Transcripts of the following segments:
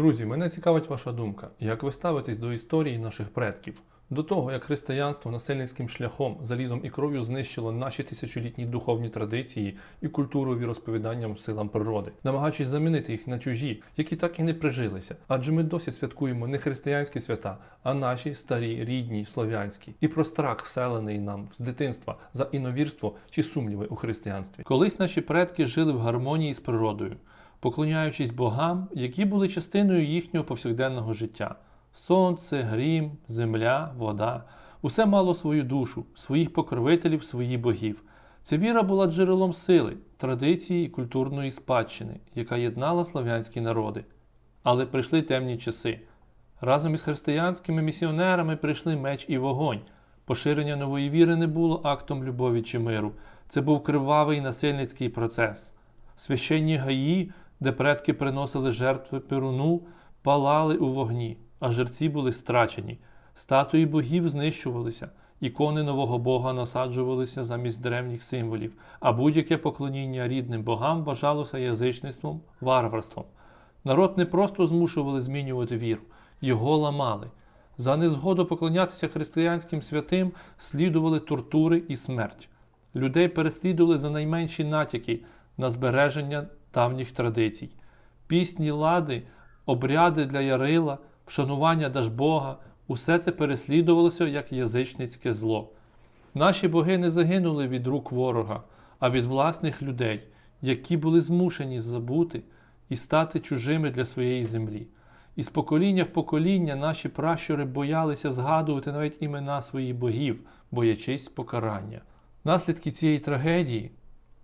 Друзі, мене цікавить ваша думка. Як ви ставитесь до історії наших предків? До того, як християнство насильницьким шляхом, залізом і кров'ю знищило наші тисячолітні духовні традиції і культуру віросповіданням силам природи, намагаючись замінити їх на чужі, які так і не прижилися. Адже ми досі святкуємо не християнські свята, а наші старі, рідні, слов'янські, і про страх, вселений нам з дитинства за іновірство чи сумніви у християнстві. Колись наші предки жили в гармонії з природою, поклоняючись богам, які були частиною їхнього повсякденного життя. Сонце, грім, земля, вода усе мало свою душу, своїх покровителів, своїх богів. Ця віра була джерелом сили, традиції і культурної спадщини, яка єднала слав'янські народи. Але прийшли темні часи. Разом із християнськими місіонерами прийшли меч і вогонь. Поширення нової віри не було актом любові чи миру. Це був кривавий насильницький процес. Священні гаї, де предки приносили жертви перуну, палали у вогні, а жерці були страчені. Статуї богів знищувалися, ікони нового Бога насаджувалися замість древніх символів, а будь-яке поклоніння рідним богам вважалося язичництвом, варварством. Народ не просто змушували змінювати віру, його ламали. За незгоду поклонятися християнським святим слідували тортури і смерть. Людей переслідували за найменші натяки на збереження давніх традицій. Пісні лади, обряди для ярила, вшанування Дажбога усе це переслідувалося як язичницьке зло. Наші боги не загинули від рук ворога, а від власних людей, які були змушені забути і стати чужими для своєї землі. І з покоління в покоління наші пращури боялися згадувати навіть імена своїх богів, боячись покарання. Наслідки цієї трагедії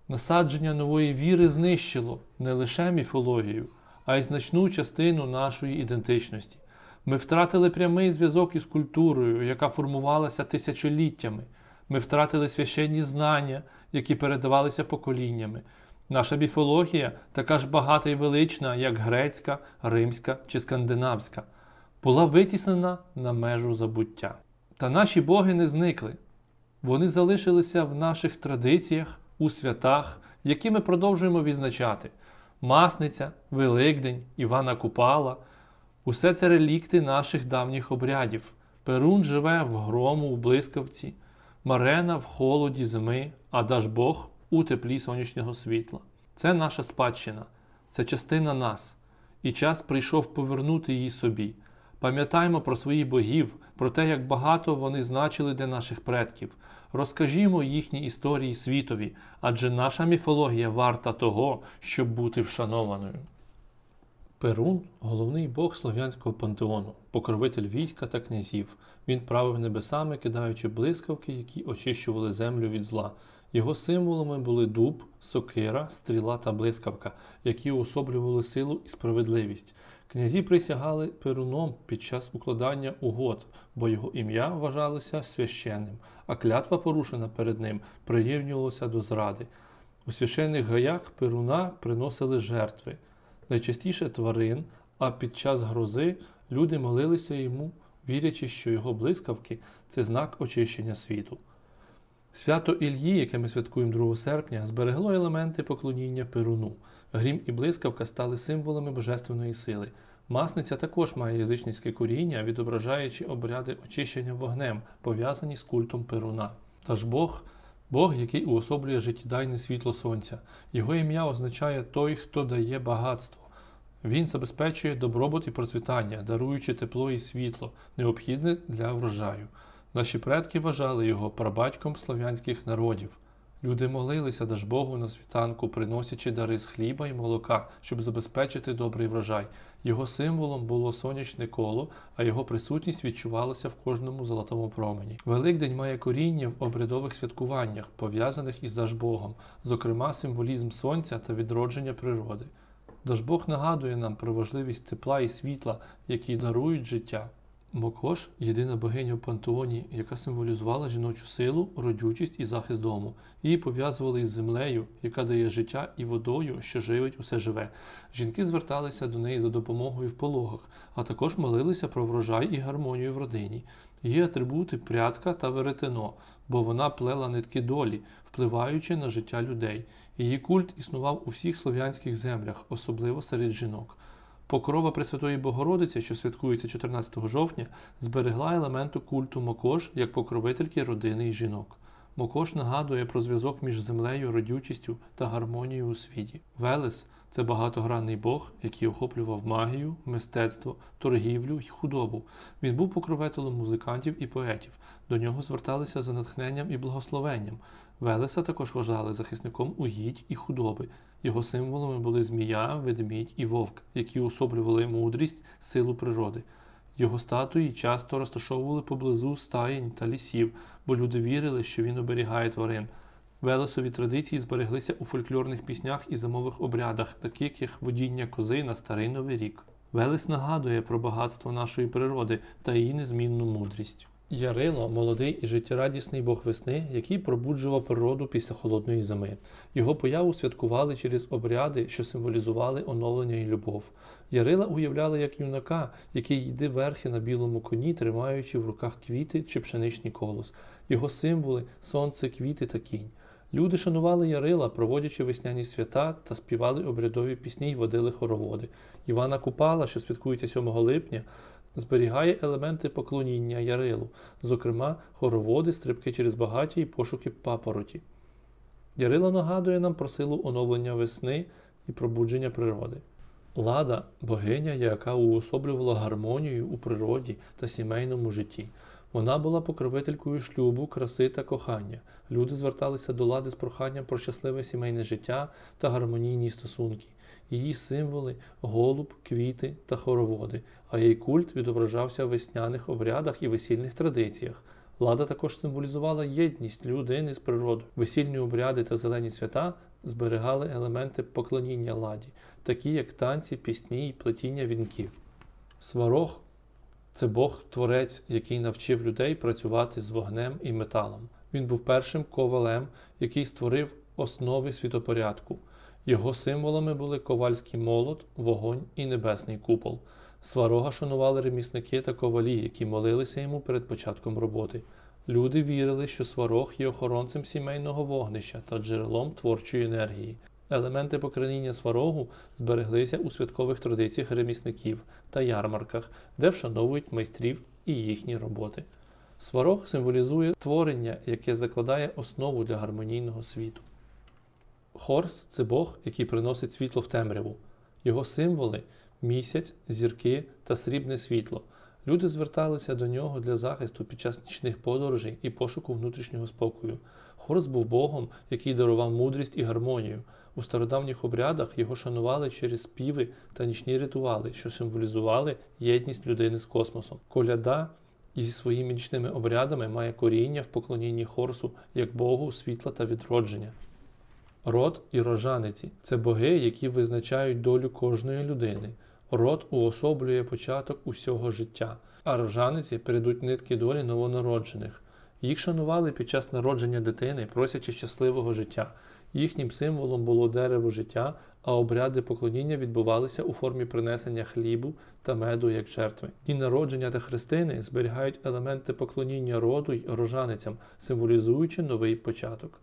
насадження нової віри знищило не лише міфологію, а й значну частину нашої ідентичності. Ми втратили прямий зв'язок із культурою, яка формувалася тисячоліттями. Ми втратили священні знання, які передавалися поколіннями. Наша міфологія така ж багата і велична, як грецька, римська чи скандинавська, була витіснена на межу забуття. Та наші боги не зникли. Вони залишилися в наших традиціях, у святах, які ми продовжуємо відзначати: Масниця, Великдень, Івана Купала. Усе це релікти наших давніх обрядів. Перун живе в грому у блискавці, Марена в холоді зими, а Дажбог у теплі сонячного світла. Це наша спадщина, це частина нас, і час прийшов повернути її собі. Пам'ятаймо про своїх богів, про те, як багато вони значили для наших предків. Розкажімо їхні історії світові, адже наша міфологія варта того, щоб бути вшанованою. Перун головний бог слов'янського пантеону, покровитель війська та князів. Він правив небесами, кидаючи блискавки, які очищували землю від зла. Його символами були дуб, сокира, стріла та блискавка, які уособлювали силу і справедливість. Князі присягали Перуном під час укладання угод, бо його ім'я вважалося священним, а клятва, порушена перед ним, прирівнювалася до зради. У священних гаях Перуна приносили жертви найчастіше тварин, а під час грози люди молилися йому, вірячи, що його блискавки це знак очищення світу. Свято Ільї, яке ми святкуємо 2 серпня, зберегло елементи поклоніння Перуну. Грім і блискавка стали символами божественної сили. Масниця також має язичницьке коріння, відображаючи обряди очищення вогнем, пов'язані з культом Перуна. Та ж Бог Бог, який уособлює життєдайне світло сонця. Його ім'я означає той, хто дає багатство. Він забезпечує добробут і процвітання, даруючи тепло і світло, необхідне для врожаю. Наші предки вважали його прабатьком слов'янських народів. Люди молилися Дажбогу на світанку, приносячи дари з хліба і молока, щоб забезпечити добрий врожай. Його символом було сонячне коло, а його присутність відчувалася в кожному золотому промені. Великдень має коріння в обрядових святкуваннях, пов'язаних із Дажбогом, зокрема символізм сонця та відродження природи. Дажбог нагадує нам про важливість тепла і світла, які дарують життя. Мокош єдина богиня в пантеоні, яка символізувала жіночу силу, родючість і захист дому. Її пов'язували із землею, яка дає життя, і водою, що живить усе живе. Жінки зверталися до неї за допомогою в пологах, а також молилися про врожай і гармонію в родині. Її атрибути прядка та веретено, бо вона плела нитки долі, впливаючи на життя людей. Її культ існував у всіх слов'янських землях, особливо серед жінок. Покрова Пресвятої Богородиці, що святкується 14 жовтня, зберегла елементи культу Мокош як покровительки родини і жінок. Мокош нагадує про зв'язок між землею, родючістю та гармонією у світі. Велес це багатогранний Бог, який охоплював магію, мистецтво, торгівлю й худобу. Він був покровителем музикантів і поетів. До нього зверталися за натхненням і благословенням. Велеса також вважали захисником угідь і худоби. Його символами були змія, ведмідь і вовк, які особлювали мудрість, силу природи. Його статуї часто розташовували поблизу стаєнь та лісів, бо люди вірили, що він оберігає тварин. Велесові традиції збереглися у фольклорних піснях і зимових обрядах, таких як водіння кози на старий новий рік. Велес нагадує про багатство нашої природи та її незмінну мудрість. Ярило молодий і життєрадісний бог весни, який пробуджував природу після холодної зими. Його появу святкували через обряди, що символізували оновлення і любов. Ярила уявляли як юнака, який йде верхи на білому коні, тримаючи в руках квіти чи пшеничний колос. Його символи сонце, квіти та кінь. Люди шанували Ярила, проводячи весняні свята та співали обрядові пісні й водили хороводи. Івана Купала, що святкується 7 липня, зберігає елементи поклоніння Ярилу, зокрема хороводи, стрибки через багаття і пошуки папороті. Ярило нагадує нам про силу оновлення весни і пробудження природи. Лада богиня, яка уособлювала гармонію у природі та сімейному житті. Вона була покровителькою шлюбу, краси та кохання. Люди зверталися до лади з проханням про щасливе сімейне життя та гармонійні стосунки. Її символи голуб, квіти та хороводи, а її культ відображався в весняних обрядах і весільних традиціях. Лада також символізувала єдність людини з природою. Весільні обряди та зелені свята зберігали елементи поклоніння ладі, такі як танці, пісні і плетіння вінків. Сварог це Бог-творець, який навчив людей працювати з вогнем і металом. Він був першим ковалем, який створив основи світопорядку. Його символами були ковальський молот, вогонь і небесний купол. Сварога шанували ремісники та ковалі, які молилися йому перед початком роботи. Люди вірили, що сварог є охоронцем сімейного вогнища та джерелом творчої енергії. Елементи покраніння сварогу збереглися у святкових традиціях ремісників та ярмарках, де вшановують майстрів і їхні роботи. Сварог символізує творення, яке закладає основу для гармонійного світу. Хорс це Бог, який приносить світло в темряву. Його символи місяць, зірки та срібне світло. Люди зверталися до нього для захисту під час нічних подорожей і пошуку внутрішнього спокою. Хорс був Богом, який дарував мудрість і гармонію. У стародавніх обрядах його шанували через співи та нічні ритуали, що символізували єдність людини з космосом. Коляда зі своїми нічними обрядами має коріння в поклонінні Хорсу як Богу світла та відродження. Род і рожаниці це боги, які визначають долю кожної людини. Род уособлює початок усього життя, а рожаниці передуть нитки долі новонароджених. Їх шанували під час народження дитини, просячи щасливого життя. Їхнім символом було дерево життя, а обряди поклоніння відбувалися у формі принесення хлібу та меду як жертви. Дні народження та хрестини зберігають елементи поклоніння роду й рожаницям, символізуючи новий початок.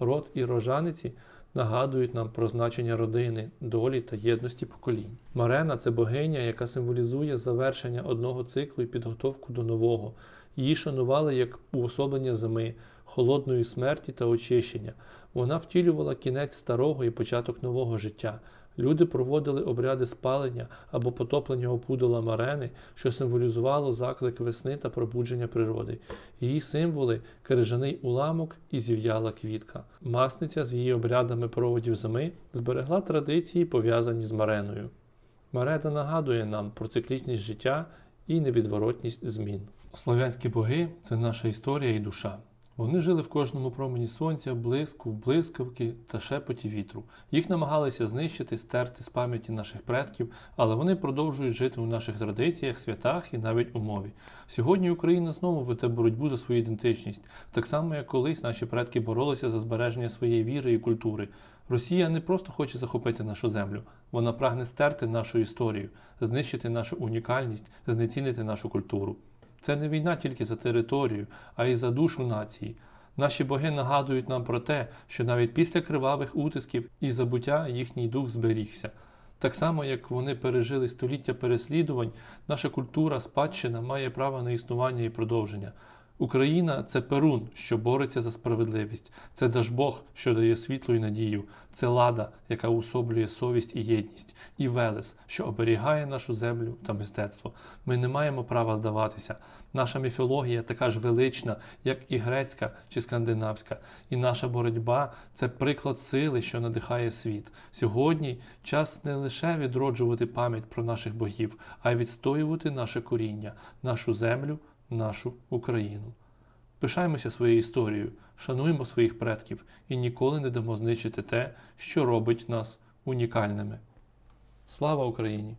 Род і рожаниці нагадують нам про значення родини, долі та єдності поколінь. Марена це богиня, яка символізує завершення одного циклу і підготовку до нового. Її шанували як уособлення зими, холодної смерті та очищення. Вона втілювала кінець старого і початок нового життя. Люди проводили обряди спалення або потоплення опудала марени, що символізувало заклик весни та пробудження природи. Її символи крижаний уламок і зів'яла квітка. Масниця з її обрядами проводів зими зберегла традиції, пов'язані з мареною. Марена нагадує нам про циклічність життя і невідворотність змін. Слов'янські боги це наша історія і душа. Вони жили в кожному промені сонця, блиску, блискавки та шепоті вітру. Їх намагалися знищити, стерти з пам'яті наших предків, але вони продовжують жити у наших традиціях, святах і навіть у мові. Сьогодні Україна знову веде боротьбу за свою ідентичність, так само як колись наші предки боролися за збереження своєї віри і культури. Росія не просто хоче захопити нашу землю, вона прагне стерти нашу історію, знищити нашу унікальність, знецінити нашу культуру. Це не війна тільки за територію, а й за душу нації. Наші боги нагадують нам про те, що навіть після кривавих утисків і забуття їхній дух зберігся. Так само, як вони пережили століття переслідувань, наша культура, спадщина має право на існування і продовження. Україна це Перун, що бореться за справедливість, це Дажбог, що дає світло і надію, це лада, яка уособлює совість і єдність, і Велес, що оберігає нашу землю та мистецтво. Ми не маємо права здаватися. Наша міфологія така ж велична, як і грецька чи скандинавська, і наша боротьба це приклад сили, що надихає світ. Сьогодні час не лише відроджувати пам'ять про наших богів, а й відстоювати наше коріння, нашу землю, нашу Україну. Пишаємося своєю історією, шануємо своїх предків і ніколи не дамо знищити те, що робить нас унікальними. Слава Україні!